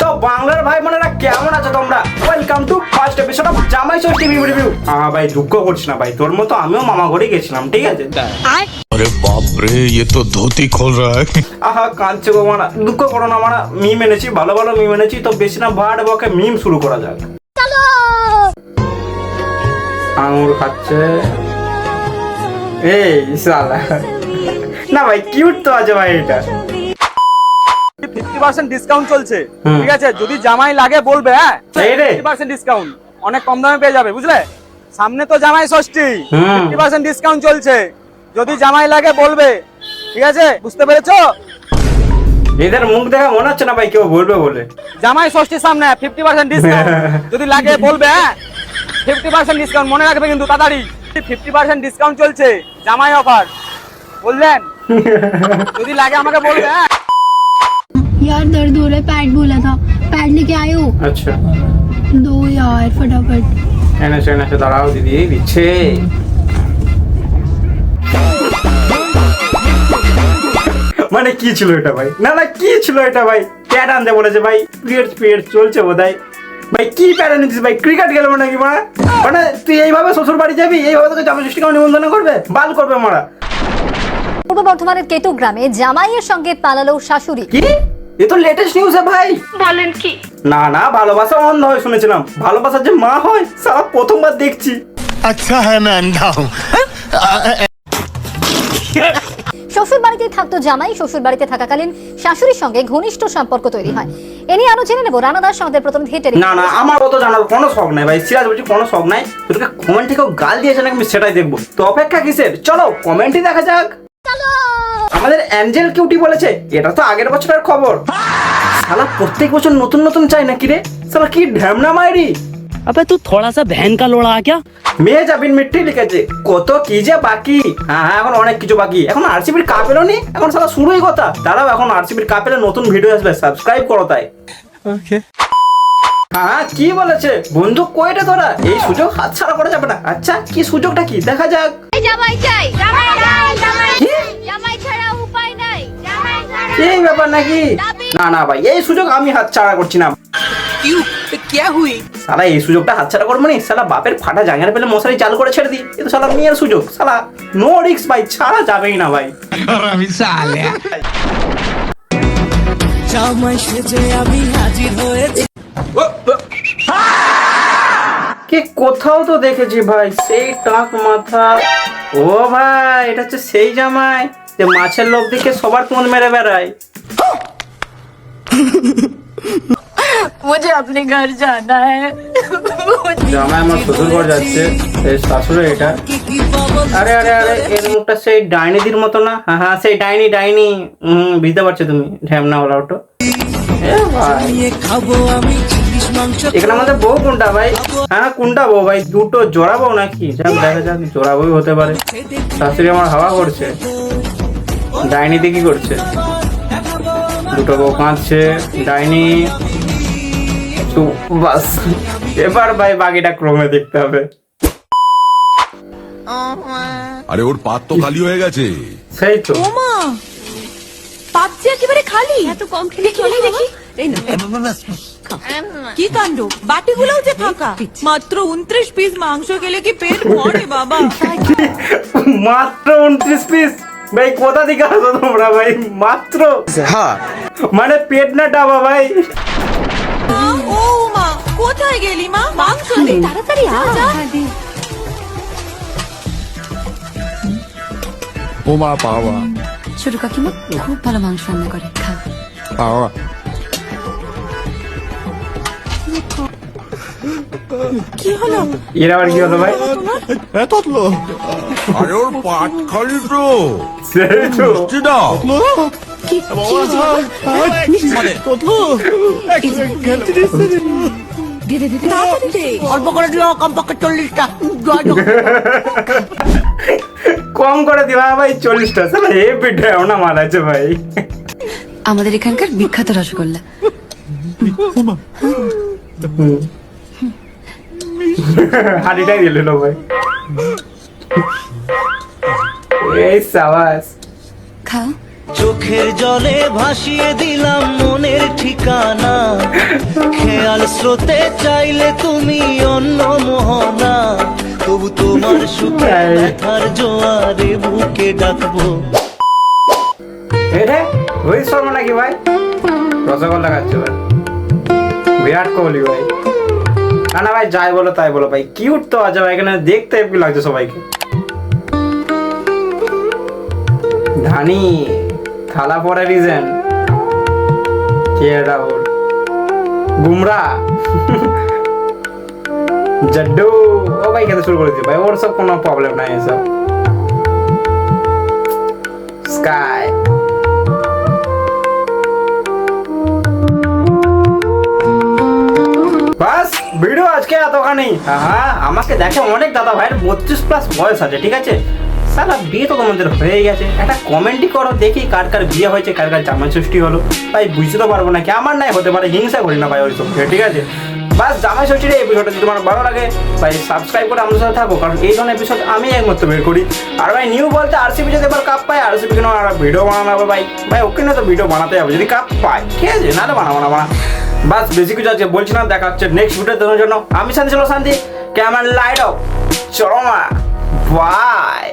তো বাংলার ভাই বোনেরা কেমন আছো তোমরা welcome to first episode of Jamai Shashthi review review হ্যাঁ ভাই দুঃখ করছি না ভাই তোর মতো আমিও মামা ঘরে গেছিলাম ঠিক আছে अरे बाप रे ये तो धोती खोल रहा है আহা কাঁদছে গো মারা দুঃখ করো না মারা মিম এনেছি ভালো ভালো মিম এনেছি তো বেশি না ভাট বকে মিম শুরু করা যাক আঙুর খাচ্ছে। এই সালা না ভাই কিউট তো আছে ভাই এটা। ফিফটি পার্সেন্ট ডিসকাউন্ট চলছে ঠিক আছে? যদি জামাই লাগে বলবে হ্যাঁ ফিফটি পার্সেন্ট ডিসকাউন্ট অনেক কম দামে পেয়ে যাবে বুঝলে? সামনে তো জামাই ষষ্ঠী ফিফটি পার্সেন্ট ডিসকাউন্ট চলছে। যদি জামাই লাগে বলবে ঠিক আছে? বুঝতে পেরেছ? এদের মুখ দেখা মনে হচ্ছে না ভাই কেউ বলবে বলে। জামাই ষষ্ঠীর সামনে ফিফটি পার্সেন্ট ডিসকাউন্ট যদি লাগে বলবে হ্যাঁ ফিফটি পার্সেন্ট ডিসকাউন্ট মনে রাখবে কিন্তু তাড়াতাড়ি ফিফটি পার্সেন্ট ডিসকাউন্ট চলছে জামাই অফার বললেন যদি লাগে আমাকে বলবে হ্যাঁ यार दर्द हो रहा है पैड बोला था पैड लेके आए हो আচ্ছা दो यार फटाफट এনেছে এনেছে দাঁড়াও দিদি এই দিচ্ছে মানে কি ছিল এটা ভাই না না কি ছিল এটা ভাই প্যাড আনতে বলেছে ভাই পিরিয়ড পিরিয়ড চলছে বোধহয় ভাই কি প্যারা নিতিস ভাই? ক্রিকেট খেলব নাকি মারা মানে তুই এইভাবে শ্বশুর বাড়ি যাবি এইভাবে তোকে জনসৃষ্টি কেউ নিমন্ত্রণ করবে? বাল করবে মারা। পূর্ব বর্ধমানের কেতু গ্রামে জামাইয়ের সঙ্গে পালালো শাশুড়ি। কি? এ তো লেটেস্ট নিউজ ভাই। বলেন কি? না না ভালোবাসা অন্ধ হয় শুনেছিলাম। ভালোবাসার যে মা হয় সারা প্রথমবার দেখছি। আচ্ছা হ্যাঁ না শ্বশুর বাড়িতে থাকতো জামাই শ্বশুর বাড়িতে থাকাকালীন শাশুড়ির সঙ্গে ঘনিষ্ঠ সম্পর্ক তৈরি হয়। এ নিয়ে আরও জেনে নেব। রানাদার সঙ্গে প্রতিনিধি হেঁটে না না আমার অত জানার কোনো শখ নাই ভাই। সিরাজ বলছি কোনো শখ নাই। তোকে কমেন্টে কেউ গাল দিয়েছে নাকি আমি সেটাই দেখব। তো অপেক্ষা কিসের? চলো কমেন্টই দেখা যাক। আমাদের অ্যাঞ্জেল কিউটি বলেছে এটা তো আগের বছরের খবর। শালা প্রত্যেক বছর নতুন নতুন চাই নাকি রে? শালা কি ঢ্যামনা মাইরি? अबे तू थोड़ा सा बहन का लोड़ा आ क्या মেয়ে যাবিন মিট্টি লিখেছে কত কি যে বাকি হ্যাঁ হ্যাঁ এখন অনেক কিছু বাকি এখন আরসিবির কাপ এলো নি এখন সারা শুরুই কথা দাঁড়াও এখন আরসিবির কাপ এলে নতুন ভিডিও আসবে সাবস্ক্রাইব করো তাই হ্যাঁ কি বলেছে বন্ধু কইটা তোরা এই সুযোগ হাতছাড়া করা যাবে না আচ্ছা কি সুযোগটা কি দেখা যাক জামাই চাই জামাই চাই জামাই কি? জামাই ছাড়া উপায় নাই জামাই ছাড়া এই ব্যাপার নাকি না না ভাই এই সুযোগ আমি হাতছাড়া করছি না क्यों क्या हुई সালা এই সুযোগটা হাতছাড়া করবো নি সালা বাপের ফাটা জাঙ্গার পেলে মশারি চালু করে ছেড়ে দিই এ তো সালা মেয়ের সুযোগ সালা নো রিক্স ভাই ছাড়া যাবেই না ভাই জামাই সেজে আমি হাজির হয়েছি কে কোথাও তো দেখেছি ভাই সেই টাক মাথা ও ভাই এটা হচ্ছে সেই জামাই যে মাছের লোভ দেখে সবার কোন মেরে বেড়ায় मुझे अपने घर जाना है জামাই আমার শ্বশুর ঘর যাচ্ছে এই শাশুড়ি এটা আরে আরে আরে এর মুখটা সেই ডাইনিদির মতো না হ্যাঁ হ্যাঁ সেই ডাইনি ডাইনি হুম বুঝতে পারছো তুমি ঢ্যামনা ওরা ওটো এ ভাই নিয়ে খাবো আমি চিংড়িস মাংস এখানে আমাদের বউ কোনটা ভাই হ্যাঁ কোনটা বউ ভাই দুটো জোড়া বউ নাকি যাক দেখা যাক জোড়া বউ হতে পারে শাশুড়ি আমার হাওয়া করছে ডাইনিতে কি করছে দুটো বউ কাঁদছে ডাইনি তো বাস। এবার ভাই বাকিটা ক্রমে দেখতে হবে। আরে ওর পাত তো খালি হয়ে গেছে। সেই তো। একেবারে খালি। এত কম খেলে চলে দেখি। কি কাণ্ড? বাটিগুলোও যে ফাঁকা। মাত্র উনত্রিশ পিস মাংস গেলে কি পেট ভরে বাবা? মাত্র উনত্রিশ পিস ভাই কোথা থেকে আসো তোমরা ভাই? মাত্র? মানে পেট না ডাবা ভাই? কোথায় গেলি মা মাংস দে তাড়াতাড়ি আ ওমা বাবা ছোট কাকিমা খুব ভালো মাংস রান্না করে খা বাবা কি হলো এর আবার কি হলো ভাই আরে ওর পাত খালি তো সেই তো চিনা তাড়াতাড়ি দে। অল্প করে দিও কমপক্ষে চল্লিশটা। কম করে দিবা ভাই চল্লিশটা। সালা হে পিঠে না মারাছে ভাই। আমাদের এখানকার বিখ্যাত রসগোল্লা। হাড়িটাই দিল ভাই। এই সাবাস। চোখের জলে ভাসিয়ে দিলাম ঠিকানা খেয়াল স্রোতে চাইলে তুমি অন্য মোহনা। তবু তোমার সুখে ব্যথার জোয়ারে বুকে ডাকবো। এটা রোহিত শর্মা নাকি ভাই? রসগোল্লা খাচ্ছে ভাই। বিরাট কোহলি ভাই। না না ভাই যাই বলো তাই বলো ভাই। কিউট তো আছে ভাই এখানে দেখতে লাগছে সবাইকে। ধানি থালা পরে রিজেন কে রাহুল বুমরা। জড্ডু। ও ভাই, খেতে শুরু করে দিচ্ছে ভাই। ওর সব কোনো প্রবলেম নাই এসব স্কাই বাস, ভিডিও আজকে এতখানি। হ্যাঁ আমাকে দেখে অনেক দাদা ভাইয়ের বত্রিশ প্লাস বয়স আছে, ঠিক আছে? সালা বিয়ে তো তোমাদের হয়ে গেছে। একটা কমেন্টই করো, দেখি কার কার বিয়ে হয়েছে, কার কার জামাই ষষ্ঠী হলো। ভাই, বুঝতে তো পারব না কি, আমার নাই, হতে পারে হিংসা করি না ভাই ওইসব ঠিক আছে? বাস, জামাই ষষ্ঠীর এই এপিসোডটা যদি তোমার ভালো লাগে, ভাই সাবস্ক্রাইব করে আমাদের সাথে থাকো, কারণ এই ধরনের এপিসোড আমি একমাত্র বের করি। আর ভাই নিউ বলতে আরসিবি যদি এবার কাপ পায় আরসিবি কেন আর ভিডিও বানানো হবে ভাই। ভাই, ওকে না তো ভিডিও বানাতে হবে, যদি কাপ পায়। ঠিক আছে? নাহলে বানাবো না বানা বাস, বেশি কিছু আছে বলছি না, দেখা হচ্ছে নেক্সট ভিডিও দেওয়ার জন্য আমি শান্তি ছিল শান্তি ক্যামেরা লাইট অফ চলো বাই